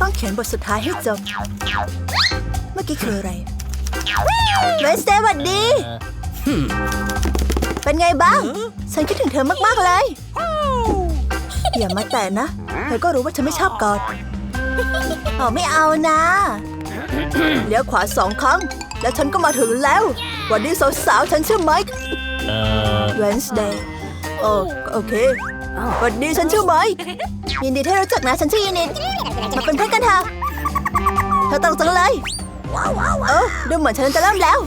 ต้องเขียนบทสุดท้ายให้จบ เมื่อกี้คืออะไรเวสเดย์หวัดดี เป็นไงบ้าง ฉันคิดถึงเธอมาก ๆ เลย อย่ามาแตะนะ เธอก็รู้ว่าฉันไม่ชอบกอดอ๋อไม่เอานะเลี้ยวขวาสองครั้ง แล้วฉันก็มาถึงแล้วหวันดีสาวๆฉันชื่อไมค์ Uh, Wednesday โอ้โอเคหวันดีฉันชื่อไมค์ ยินดีที่รู้จักนะฉันชื่อยินินมาเป็นเพื่อนกันเถอะเธอตลกจังเลยเออดูเหมือนฉันจะเริ่มแล้ว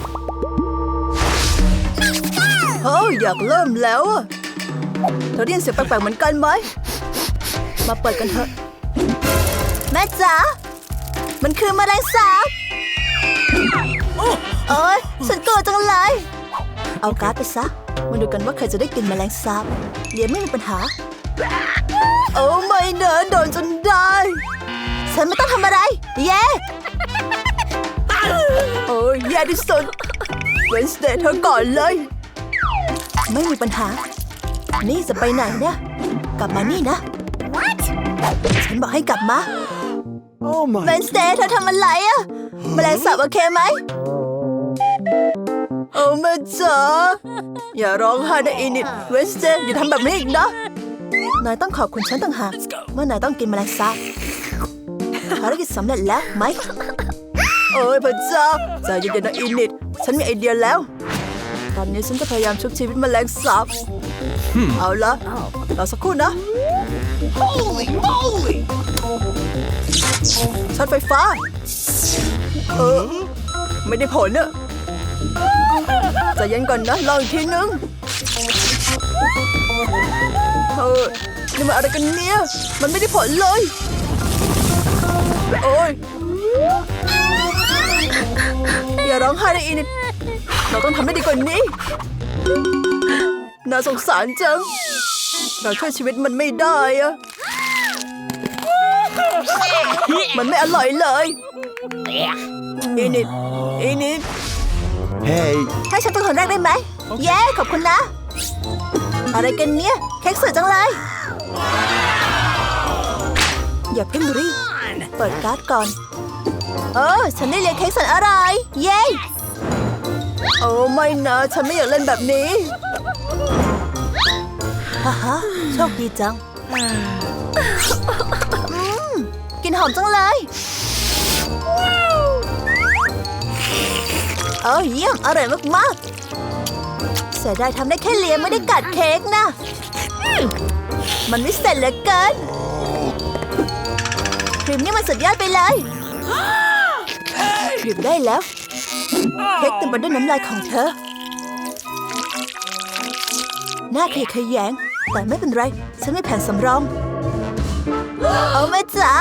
เฮ้ยอยากเริ่มแล้วอะเธอได้ยินเสียงแปลกๆเหมือนกันไหม มาเปิดกันเถอะ แม่จ๋า มันคือแมลงสาบเอ้ย ฉันกลัวจังเลย เอาการ์ดไปซะ มาดูกันว่าใครจะได้กินแมลงสาบเรียนไม่มีปัญหา โอ้ไม่เนอะโดนจนได้ ฉันไม่ต้องทำอะไร เย้โอ้ยแย่ที่สุดเวนสเดย์เธอก่อนเลย ไม่มีปัญหา นี่จะไปไหนเนี่ย กลับมานี่นะฉันบอกให้กลับมา oh เวนสเดย์เธอทำอะไรอะแมลงสาบโอเคไหม โอ้แม่จ๋าอย่าร้องไห้นะอินิดเวนสเดย์อย่าทำแบบนี้อีกนะ นายต้องขอบคุณฉันต่างหากเมื่อนายต้องกินแมลงสาบภารกิจสำเร็จแล้วไหมโอ้ยพระเจ้าใจเย็นๆนะอินิดฉันมีไอเดียแล้ว ตอนนี้ฉันจะพยายามชุบชีวิตแมลงสาบเอาละรอสักครู่นะช็อตไฟฟ้า เออ ไม่ได้ผลเนอะใจเย็นก่อนนะลองอีกทีนึงเออ นี่มันอะไรกันเนี่ย มันไม่ได้ผลเลย โอ้ยอย่าร้องไห้นะอินิดเราต้องทำให้ดีกว่านี้ น่าสงสารจัง เราช่วยชีวิตมันไม่ได้อะมันไม่อร่อยเลยอินิดอินิด Hey. ให้ฉันเป็นคนแรกได้ไหม เย้ ขอบคุณนะ อะไรกันเนี่ย เค้กสวยจังเลย อย่าเพิ่งรีบเปิดการ์ดก่อน เออ ฉันได้เลี้ยงเค้กแสันอร่อยเย้โอ้ไม่นะ ฉันไม่อยากเล่นแบบนี้ฮ่าฮ่าโชคดีจังอืมกลินหอมจังเลย เออเยี่ยม อร่อยมากๆเสียดายทำได้แค่เลียไม่ได้กัดเค้กนะ มันไม่เสร็จเหลือเกินครีมนี่มันสุดยอดไปเลยหยุดได้แล้วเค้กเต็มไปด้วยน้ำลายของเธอ หน้าขยะแยง แต่ไม่เป็นไร ฉันมีแผนสำรอง เอาแม่จ๋า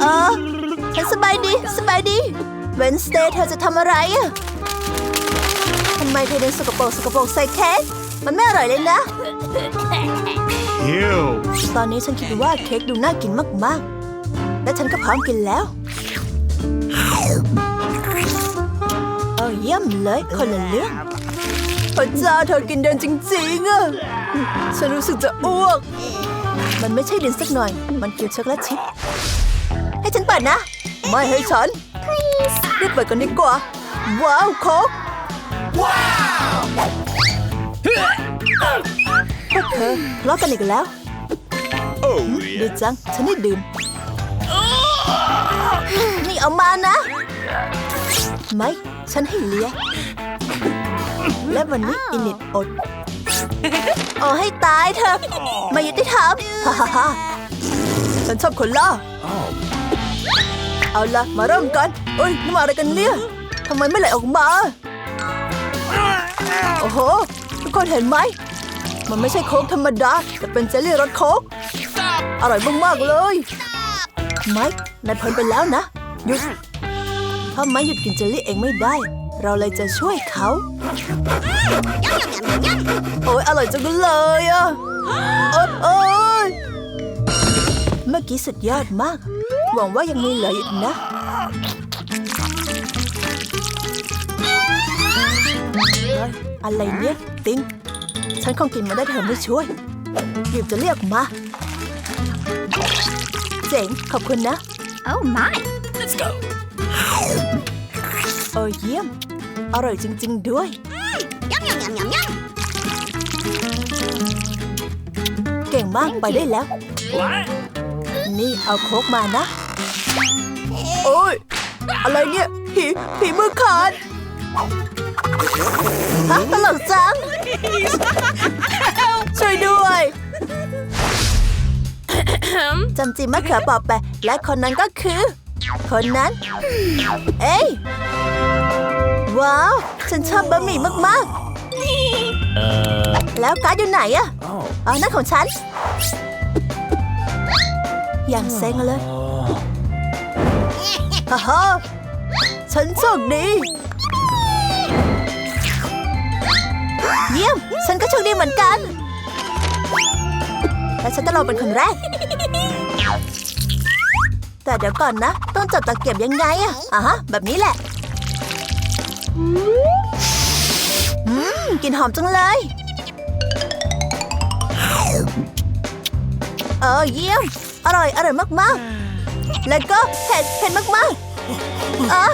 เออฉันสบายดี สบายดี เวนสเตย์เธอจะทำอะไรอะทำไมเธอเดินสกปรกสกปรกใส่เค้กมันไม่อร่อยเลยนะ Ew. ตอนนี้ฉันคิดว่าเค้กดูน่ากินมากๆ และฉันก็พร้อมกินแล้ว เออเยี่ยมเลยคนละเรื่องพระเจ้าเธอกินเดินจริงๆอะฉันรู้สึกจะอ้วก มันไม่ใช่ดินสักหน่อย มันคือช็อกโกแลตชิพให้ฉันเปิดนะ ไม่ให้ฉันรีบเปิดกันดีกว่า ว้าวโค้กพว กเธอทะเลาะกันอีกแล้ว Oh ดี yeah. จัง ฉันได้ดื่ม นี่เอามานะ ไม่ ฉันให้เลีย และวันนี้อินิดอดโอ้ให้ตายเถอะไม่ยุติธรรมฮ่าฮ่าฮ่าฉันชอบคนล่าเอาละมาเริ่มกันเอ้ยนี่มาอะไรกันเนี่ยทำไมไม่ไหลออกมา โอ้โห ทุกคนเห็นไหม มันไม่ใช่โค้กธรรมดา แต่เป็นเจลลี่รสโค้กอร่อยมาก ๆ เลย ไมค์นายเพลินไปแล้วนะ หยุด ถ้าไมค์หยุดกินเจลลี่เองไม่ได้ เราเลยจะช่วยเขาโอ้ยอร่อยจังเลยอะโอ๊ยโอ๊ยเมื่อกี้สุดยอดมาก หวังว่ายังมีเหลืออีกนะอะไรเนี่ย ติง ฉันคงกินมาได้เธอไม่ช่วยหยิบจะเรียกมา เจ๋ง ขอบคุณนะ Oh my. เออเยี่ยม อร่อยจริง ๆ ด้วย Yum yum yum yum yum. เก่งมากไปได้แล้ว นี่เอาโคกมานะ โอ้ย อะไรเนี่ยผีผีมือขาดฮะตลกจัง ช่วยด้วยจำจีมะเขือเปอบไป และคนนั้นก็คือ คนนั้น เอ้ย ว้าว ฉันชอบบะหมี่มาก Uh, ๆแล้วการ์ดอยู่ไหนอะ oh. อ๋อนั่นของฉัน อย่างเซ็งเลยฮ่าฮ่าฉันโชคดี ดีเหมือนกัน และฉันจะลองเป็นคนแรก แต่เดี๋ยวก่อนนะ ต้องจับตะเกียบยังไงอะอะฮะ แบบนี้แหละ อืมกลิ่นหอมจังเลย เออเยี่ยม อร่อย อร่อยมากๆ แล้วก็เผ็ดเผ็ดมากๆ เออ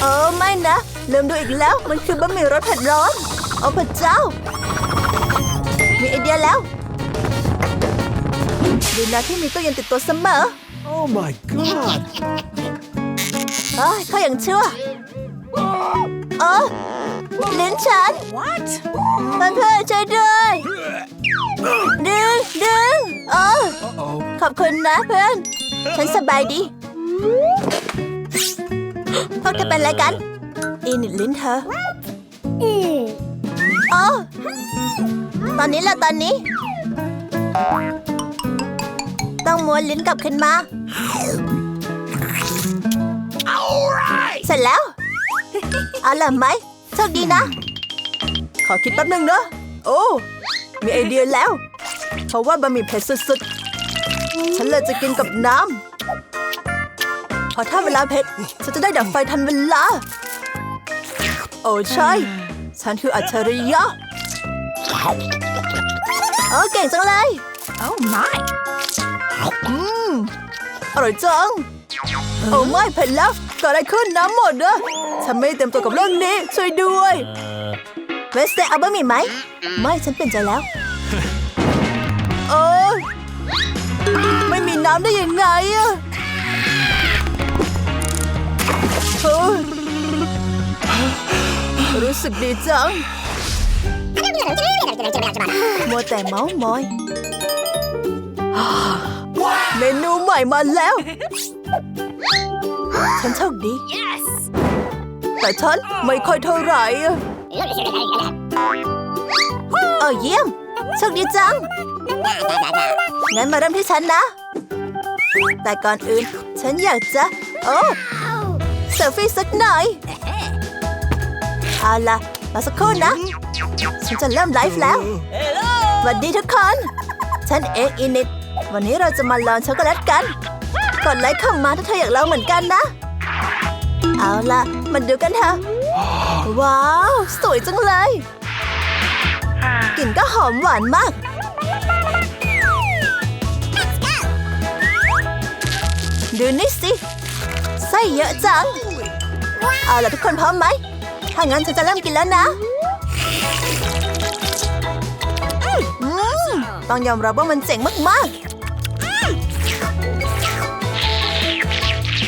เออไม่นะลืมดูอีกแล้ว มันคือบะหมี่รสเผ็ดร้อน โอ้พระเจ้า มีไอเดียแล้ว ดีนะที่มีตู้เย็นติดตัวเสมอ Oh my god. เอ้ยเขาอย่างชั่วเออลิ้นฉัน What? เพื่อนๆช่วยด้วยดึงดึงเออ Uh-oh. ขอบคุณนะเพื่อน ฉันสบายดี พวกเธอเป็นอะไรกัน อีนิดลิ้นเธอ โอ้ตอนนี้แหละตอนนี้ ต้องม้วนลิ้นกลับขึ้นมา เสร็จแล้ว เอาล่ะไหมโชคดีนะ ขอคิดแป๊บนึงเนอะโอ้ มีไอเดียแล้ว เพราะว่าบะหมี่เผ็ดสุดๆ ฉันเลยจะกินกับน้ำ พอถ้าเวลาเผ็ด ฉันจะได้ดับไฟทันเวลา โอ้ใช่ ฉันคืออัจฉริยะโอ้เก่งจังเลย Oh my. อืมอร่อยจังโอ้ไม่เผ็ดแล้วเกิดอะไรขึ้นน้ำหมดเนอะฉันไม่ได้เต็มตัวกับเรื่องนี้ ช่วยด้วย Uh, เวสเตเอาบะหมี่ไหม ไม่ฉันเปลี่ยนใจแล้ว เออ ไม่มีน้ำได้ยังไงอะเฮ้ย รู้สึกดีจังมัวแต่เมาส์มอย เมนูใหม่มาแล้ว ฉันโชคดี แต่ฉันไม่ค่อยเท่าไหร่เออเยี่ยมโชคดีจัง งั้นมาเริ่มที่ฉันนะ แต่ก่อนอื่น ฉันอยากจะ โอ้เซลฟี่สักหน่อย เอาล่ะรอสักครู่นะ ฉันจะเริ่มไลฟ์แล้วสวัสดีทุกคน ฉันเองอินิดวันนี้เราจะมาลองช็อกโกแลตกัน กดไลค์เข้ามาถ้าเธออยากลองเหมือนกันนะ เอาล่ะ มาดูกันเถอะ ว้าว สวยจังเลย กลิ่นก็หอมหวานมาก ดูนี่สิ ไส้เยอะจัง เอาล่ะทุกคนพร้อมไหม ถ้างั้นฉันจะเริ่มกินแล้วนะต้องยอมรับว่ามันเจ๋งมากๆ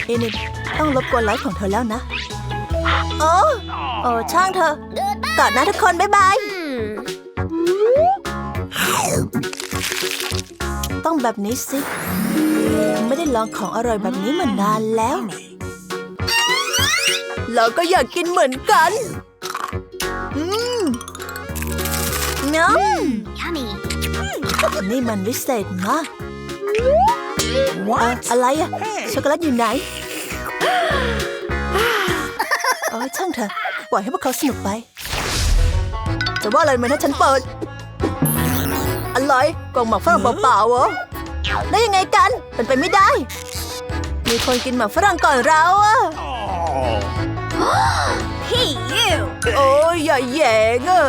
อินิดต้องรบกวนไลฟ์ของเธอแล้วนะ โอ้โอ้ช่างเธอกอนนะทุกคน บ๊ายบาย ต้องแบบนี้สิ ไม่ได้ลองของอร่อยแบบนี้มานานแล้ว เราก็อยากกินเหมือนกัน อืมน้ Yummy. ำนี่มันวิเศษมากเอ่ออะไรอะช็อกโกแลตอยู่ไหนเออช่างเถอะปล่อยให้พวกเขาสนุกไป จะว่าอะไรไหมถ้าฉันเปิด อะไรกล่องหมักฝรั่งเปล่าๆเหรอได้ยังไงกันเป็นไปไม่ได้ มีคนกินหมักฝรั่งก่อนเราอะ oh. Hey you. โอ้ยอย่าแหยงอะ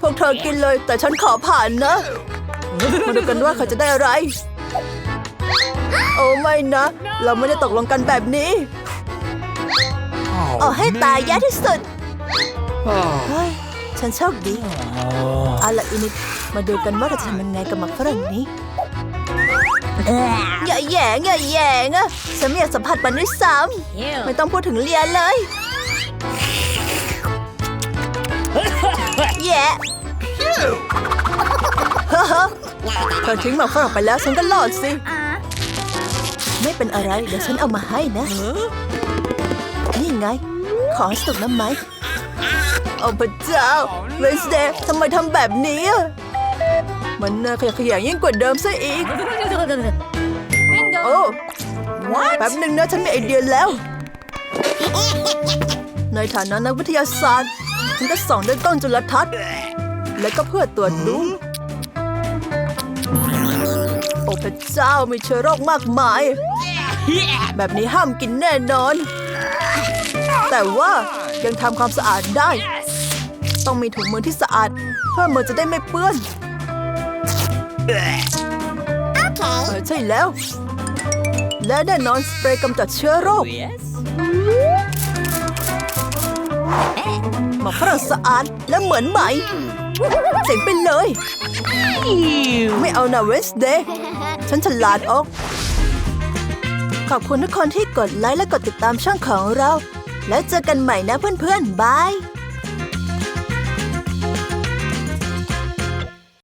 พวกเธอกินเลยแต่ฉันขอผ่านนะ มาดูกันว่าเขาจะได้อะไรไม่นะ เราไม่ได้ตกลงกันแบบนี้เอา Oh, ให้ตายแย่ที่สุด Oh. เฮ้ยฉันโชคดีเอาละอินิดมาดูกันว่าเราจะทำยังไงกับหมักฝรั่งนี้อย่าแหย่งอย่าแหย่งอะฉันไม่อยากสัมผัสมันด้วยซ้ำไม่ต้องพูดถึงเลียเลย แหย่เฮ้อเธอทิ้งหมักฝรั่งไปแล้วฉันก็รอดสิ ไม่เป็นอะไร เดี๋ยวฉันเอามาให้นะ นี่ไง ขอให้สุกนะไหมโอ้พระเจ้าเวนสเดย์ทำไมทำแบบนี้อะมันน่าขยะแขยงยิ่งกว่าเดิมซะอีก โอ้แป๊บหนึ่งนะฉันมีไอเดียแล้ว ในฐานะนักวิทยาศาสตร์ ฉันก็ส่องด้วยกล้องจุลทรรศน์ และก็เพื่อตรวจดู โอ้พระเจ้ามีเชื้อโรคมากมาย แบบนี้ห้ามกินแน่นอน แต่ว่ายังทำความสะอาดได้ ต้องมีถุงมือที่สะอาด เพื่อมือจะได้ไม่เปื้อนเออใช่แล้ว และแน่นอนสเปรย์กำจัดเชื้อโรคห มาฝรั่งสะอาดและเหมือนใหม่เจ๋งไปเลย ไม่เอานะเวสเดย์ฉันฉลาดออก ขอบคุณทุกคนที่กดไลค์และกดติดตามช่องของเรา แล้วเจอกันใหม่นะเพื่อนๆ บาย